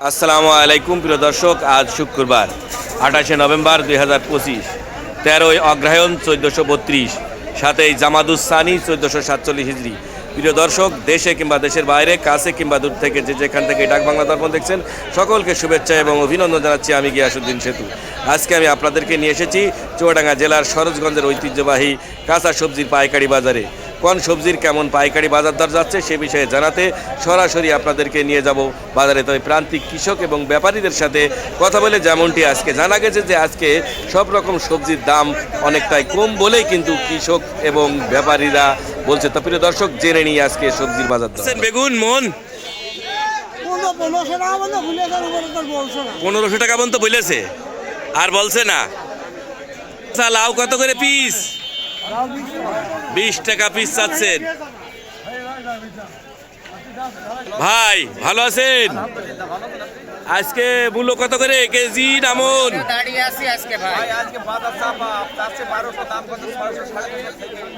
আসসালামু আলাইকুম, প্রিয় দর্শক, আজ শুক্রবার, আঠাশে নভেম্বর দুই হাজার পঁচিশ, তেরোই অগ্রহায়ণ চোদ্দোশো বত্রিশ, সাতই জামাদুস সানি চোদ্দোশো সাতচল্লিশ হিজড়ি প্রিয় দর্শক, দেশে কিংবা দেশের বাইরে, কাছে কিংবা দূর থেকে যে যেখান থেকে ডাক বাংলা দর্পণ দেখছেন, সকলকে শুভেচ্ছা এবং অভিনন্দন জানাচ্ছি আমি গিয়াসুদ্দিন সেতু। আজকে আমি আপনাদেরকে নিয়ে এসেছি চুয়াডাঙ্গা জেলার সরোজগঞ্জের ঐতিহ্যবাহী কাঁচা সবজির পাইকারি বাজারে। কোন সবজির কেমন পাইকারি বাজার দর যাচ্ছে সে বিষয়ে জানাতে সরাসরি আপনাদেরকে নিয়ে যাব বাজারে। তবে প্রান্তিক কৃষক এবং ব্যাপারীদের সাথে কথা বলে যেমনটি আজকে জানা গেছে যে আজকে সব রকম সবজির দাম অনেকটাই কম বলেই কিন্তু কৃষক এবং ব্যাপারীরা বলছে। তো প্রিয় দর্শক জেনে নিয়ে আজকে সবজির বাজার দর। বেগুন মন টাকা পনেরোশো টাকা পর্যন্ত বলেছে। আর বলছে না। আচ্ছা, লাউ কত করে পিস? বিশ টাকা পিস চাচ্ছেন। ভাই, ভালো আছেন? আজকে মূল্য কত করে? কেজি নামন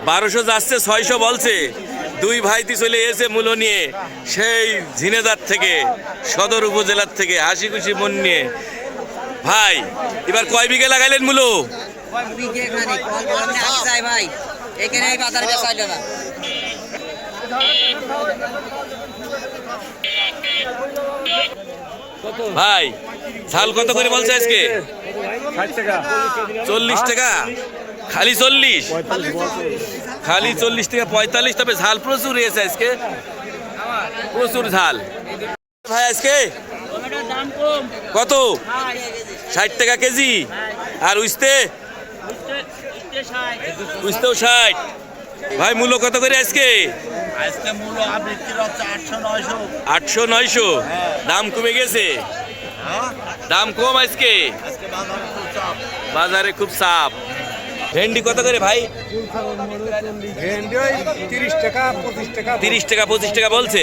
বারোশো যাচ্ছে, ছয়শো বলছে। দুই ভাইতি চলে এসে মূল্য নিয়ে। সেই ঝিনেদার থেকে, সদর উপজেলার থেকে হাসি খুশি মন নিয়ে। ভাই, এবার কয় বিঘে লাগাইলেন মূল্য? কল আগে ভাই। এখানে এই বাজার বেচাইলো না। ভাই ঝাল কত করে বলছে আজকে? চল্লিশ টাকা? খালি চল্লিশ? খালি চল্লিশ টাকা পঁয়তাল্লিশ তবে ঝাল প্রচুর এসে আজকে। প্রচুর ঝাল। ভাই আজকে? কত? ষাট টাকা কেজি। আর উইস্তে উইস্তেও ষাট। ভাই মূল্য কত করে আজকে? আজকে মূল বিক্রি হচ্ছে আটশো নয়শো। আটশো নয়শো। দাম কমে গেছে? দাম কম আজকে? আজকে বাজারে খুব চাপ। চাপ। ভেন্ডি কত করে ভাই? ভেন্ডি ওই তিরিশ টাকা পঁচিশ টাকা। তিরিশ টাকা পঁচিশ টাকা বলছে?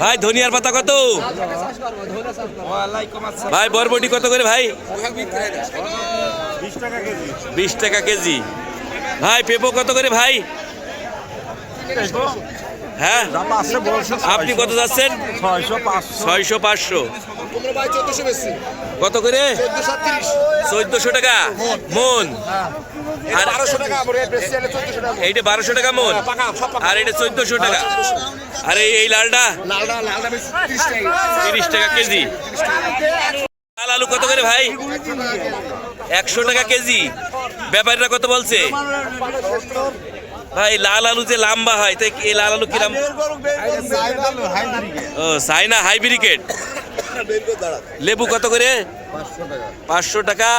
ভাই, ধনিয়ার পাতা কত? ভাই, বরবটি কত করে ভাই? বিশ টাকা কেজি। ভাই, পেঁপো কত করে ভাই? হ্যাঁ? আপনি কত যাচ্ছেন? ছয়শো পাঁচশো। কত করে? চোদ্দশো টাকা? মন। আর এইটা বারোশো টাকা মন? আর এটা চোদ্দশো টাকা? আর এই এই লালটা তিরিশ টাকা। কেজি। লাল আলু কত করে ভাই? একশো টাকা কেজি। ব্যাপারীরা কত বলছে? ভাই, লাল আলু যে লম্বা হয়, তাই এই লাল আলু কিরাম? ও, সাইনা হাইব্রিকেট লেবু কত করে? পাঁচশো টাকা।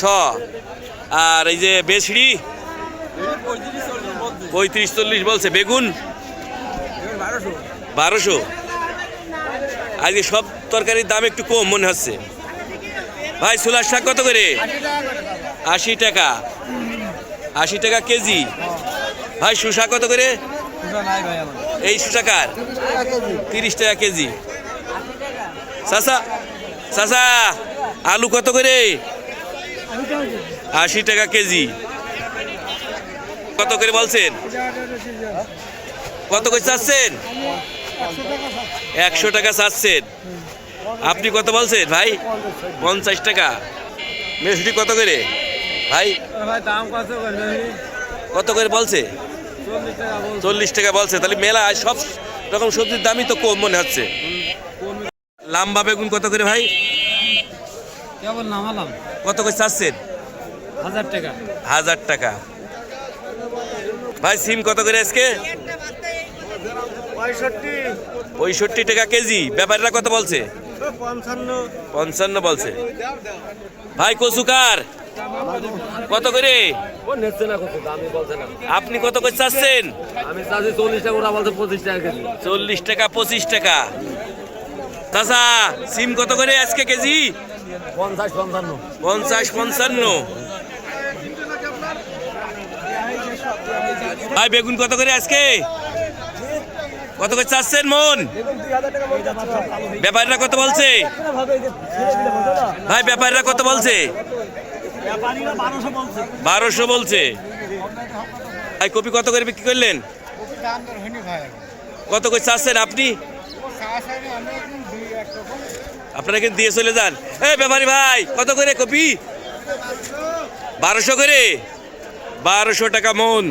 শ। আর এই যে বেছড়ি পঁয়ত্রিশ চল্লিশ বলছে। বেগুন? বারোশো। আজকে সব তরকারির দাম একটু কম মনে হচ্ছে। ভাই সোলার শাক কত করে? আশি টাকা। আশি টাকা কেজি। ভাই শুষা কত করে? এই শুষাকার তিরিশ টাকা কেজি। চাচা আলু কত করে? আশি টাকা কেজি। কত করে বলছেন? কত করে চাচ্ছেন? একশো টাকা চাচ্ছেন। আপনি কত বলছেন ভাই? পঞ্চাশ টাকা। মেসুটি কত করে? ভাই কত করে বলছে? চল্লিশ টাকা বলছে তাহলে মেলা সব রকম সবজির দামই তো কম মনে হচ্ছে। লাম্বা বেগুন কত করে ভাই? কত করে চাচ্ছেন? হাজার টাকা। হাজার টাকা। ভাই সিম কত করে আজকে? পঁয়ষট্টি। টাকা কেজি। ব্যাপারীরা কত বলছে? পঞ্চান্ন। পঞ্চান্ন বলছে। ভাই কচুকার কত করে? আপনি কত করে চাচ্ছেন? আমি চাচ্ছি চল্লিশ টাকা ওরা বলছে পঁচিশ টাকা কেজি। চল্লিশ টাকা পঁচিশ টাকা। চাচা সিম কত করে আজকে কেজি? পঞ্চাশ পঞ্চান্ন। পঞ্চাশ পঞ্চান্ন। ভাই বেগুন কত করে আজকে? কত করে চাচ্ছেন মন? ব্যাপারীরা কত বলছে? ভাই ব্যাপারীরা কত বলছে? বারোশো বলছে। কপি কত করে বিক্রি করলেন? কত করে চাচ্ছেন আপনি? আপনারা কিন্তু দিয়ে চলে যান। এ ব্যাপারী ভাই কত করে কপি? বারোশো করে? বারোশো টাকা মন।